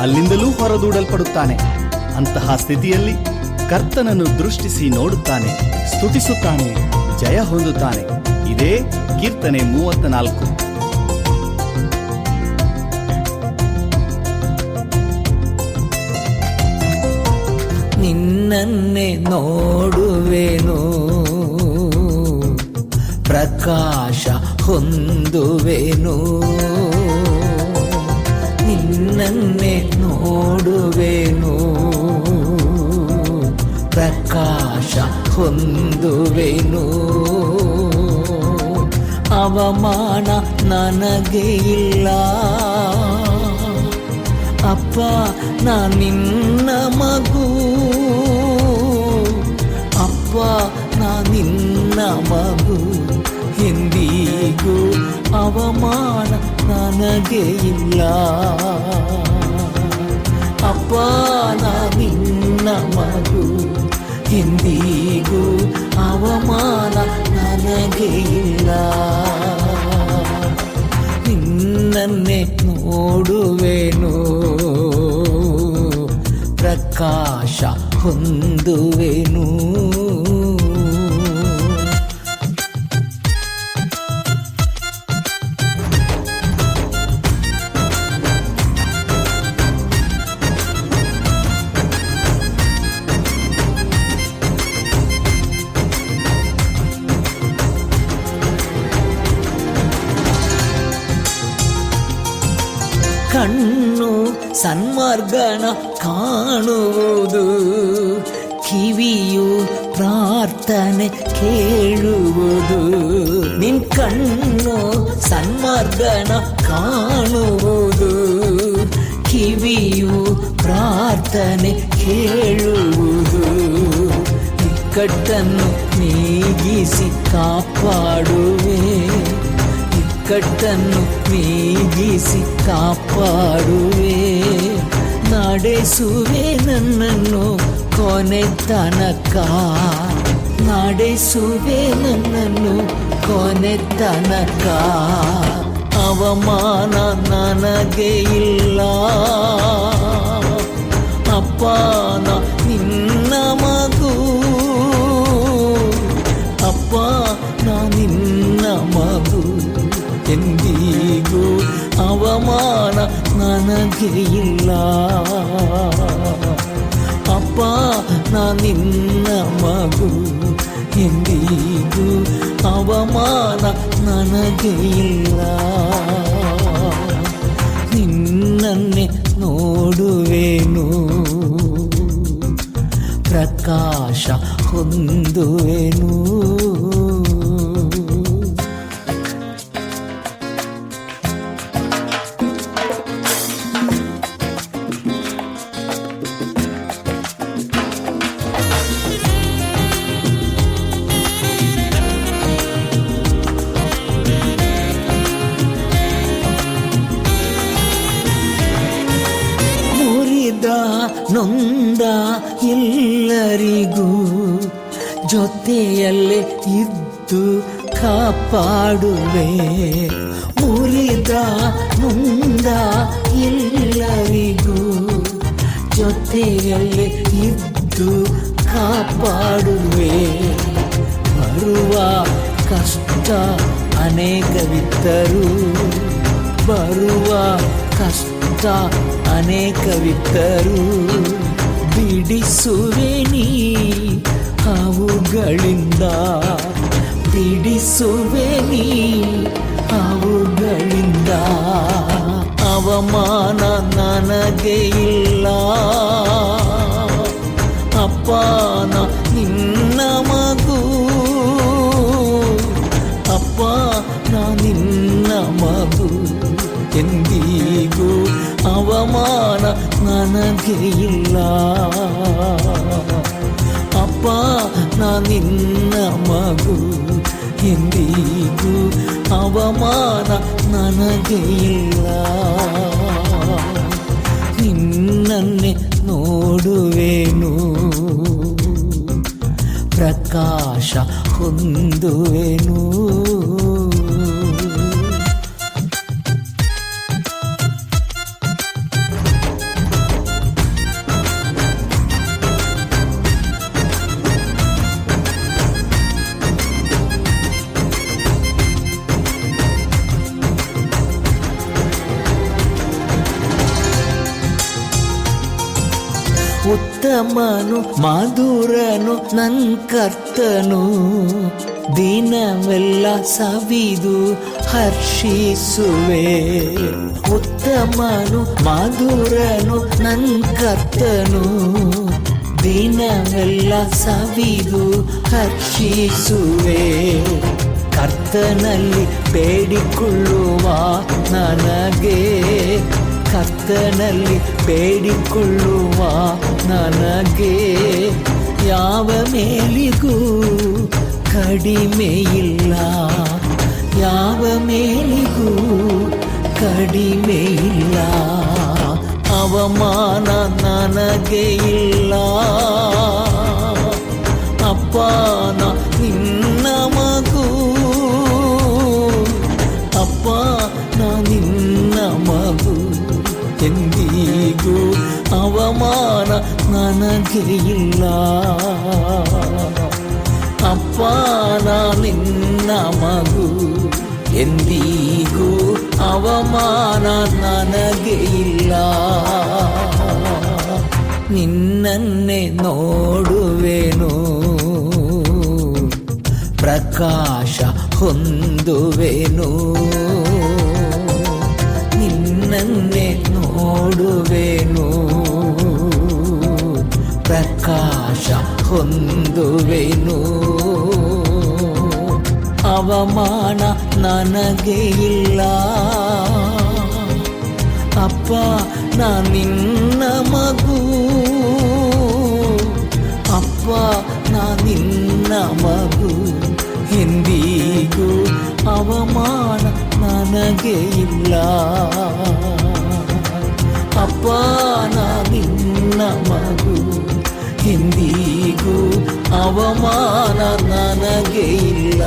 ಅಲ್ಲಿಂದಲೂ ಹೊರದೂಡಲ್ಪಡುತ್ತಾನೆ. ಅಂತಹ ಸ್ಥಿತಿಯಲ್ಲಿ ಕರ್ತನನ್ನು ದೃಷ್ಟಿಸಿ ನೋಡುತ್ತಾನೆ, ಸ್ತುತಿಸುತ್ತಾನೆ, ಜಯ ಹೊಂದುತ್ತಾನೆ. ಇದೇ ಕೀರ್ತನೆ ಮೂವತ್ತ ನಾಲ್ಕು ನಿನ್ನನ್ನೇ ನೋಡುವೆನು, ಪ್ರಕಾಶ ಹೊಂದುವೆನು. ನಿನ್ನನ್ನೇ ನೋಡುವೆನು ಪ್ರಕಾಶ ಹೊಂದುವೆನು. ಅವಮಾನ ನನಗೆ ಇಲ್ಲ. ಅಪ್ಪ, ನಾ ನಿನ್ನ ಮಗು. ಅಪ್ಪ, ನಾ ನಿನ್ನ ಮಗು. ಅವಮಾನ ನನಗೆ ಇಲ್ಲ. ಅಪ್ಪ ನಿನ್ನ ಮಗು ಎಂದಿಗೂ ಅವಮಾನ ನನಗೆ ಇಲ್ಲ. ನಿನ್ನನ್ನೇ ನೋಡುವೆನು ಪ್ರಕಾಶ ಹೊಂದುವೆನು. ಕಣ್ಣು ಸನ್ಮಾರ್ಗನ ಕಾಣುವುದು ಕಿವಿಯು ಪ್ರಾರ್ಥನೆ ಕೇಳುವುದು ನಿನ್ ಕಣ್ಣು ಸನ್ಮಾರ್ಗನ ಕಾಣುವುದು ಕಿವಿಯು ಪ್ರಾರ್ಥನೆ ಕೇಳುವುದು ಇಕ್ಕಟ್ಟನ್ನು ನೀಗಿಸಿ ಕಾಪಾಡುವೆ ಇಕ್ಕಟ್ಟನ್ನು ನೀಗಿಸಿ ಕಾಪಾಡುವೆ. ನಡೆಸುವೆ ನನ್ನನ್ನು ಕೊನೆ ತನಕ. ನಡೆಸುವೆ ನನ್ನನ್ನು ಕೊನೆ ತನಕ. ಅವಮಾನ ನನಗೆ ಇಲ್ಲ. ಅಪ್ಪನ ನನಗೆ ಇಲ್ಲ ಅಪ್ಪ ನಾ ನಿನ್ನ ಮಗು ಎಂದಿಗೂ ಅವಮಾನ ನನಗೆ ಇಲ್ಲ ನಿನ್ನನ್ನೇ ನೋಡುವೆನು ಪ್ರಕಾಶ ಹೊಂದುವೆನು ನೊಂದ ಎಲ್ಲರಿಗೂ ಜೊತೆಯಲ್ಲೇ ಇದ್ದು ಕಾಪಾಡುವೆ. ಮುರಿದ ನೊಂದ ಎಲ್ಲರಿಗೂ ಜೊತೆಯಲ್ಲೇ ಇದ್ದು ಕಾಪಾಡುವೆ. ಬರುವ ಕಷ್ಟ ಅನೇಕವಿದ್ದರು ಬರುವ ಕಷ್ಟ ಅನೇಕವಿದ್ದರು ಬಿಡಿಸುವೆ ನೀ ಅವುಗಳಿಂದ ಬಿಡಿಸುವೆ ನೀ ಅವುಗಳಿಂದ ಅವಮಾನ ನನಗೆ ಇಲ್ಲ. ಅಪ್ಪನ ನನಗೆ ಇಲ್ಲ ಅಪ್ಪ ನಾ ನಿನ್ನ ಮಗು. ಎಂದಿಗೂ ಅವಮಾನ ನನಗೆ ಇಲ್ಲ ನಿನ್ನನ್ನೇ ನೋಡುವೆನು. ಪ್ರಕಾಶ ಹೊಂದುವೆನು. ಉತ್ತಮನು ಮಧುರನು ನನ್ ಕರ್ತನು. ದಿನವೆಲ್ಲ ಸವಿದು ಹರ್ಷಿಸುವೆ. ಉತ್ತಮನು, ಮಧುರನು ನನ್ ಕರ್ತನು. ದಿನವೆಲ್ಲ ಸವಿದು ಹರ್ಷಿಸುವೆ. ಕರ್ತನಲ್ಲಿ ಬೇಡಿಕೊಳ್ಳುವ ನನಗೆ ಕರ್ತನಲ್ಲಿ ಬೇಡಿಕೊಳ್ಳುವ ನನಗೆ ಯಾವ ಮೇಲಿಗೂ ಕಡಿಮೆ ಇಲ್ಲ ಯಾವ ಮೇಲಿಗೂ ಕಡಿಮೆ ಇಲ್ಲ ಅವಮಾನ ನನಗೆ ಇಲ್ಲ ನನಗೆ ಇಲ್ಲ ಅಪ್ಪ ನಿನ್ನ ಮಗು. ಎಂದಿಗೂ ಅವಮಾನ ನನಗೆ ಇಲ್ಲ. ನಿನ್ನನ್ನೇ ನೋಡುವೆನು. ಪ್ರಕಾಶ ಹೊಂದುವೆನು. ನಿನ್ನನ್ನೇ ನೋಡುವೆನು. ಪ್ರಕಾಶ ಹೊಂದುವೆನು ಅವಮಾನ ನನಗೆ ಇಲ್ಲ. ಅಪ್ಪ ನಿನ್ನ ಮಗು. ಅಪ್ಪ ನಿನ್ನ ಮಗು. ಎಂದಿಗೂ ಅವಮಾನ ನನಗೆ ಇಲ್ಲ. ಅವಮಾನ ನನಗೆ ಇಲ್ಲ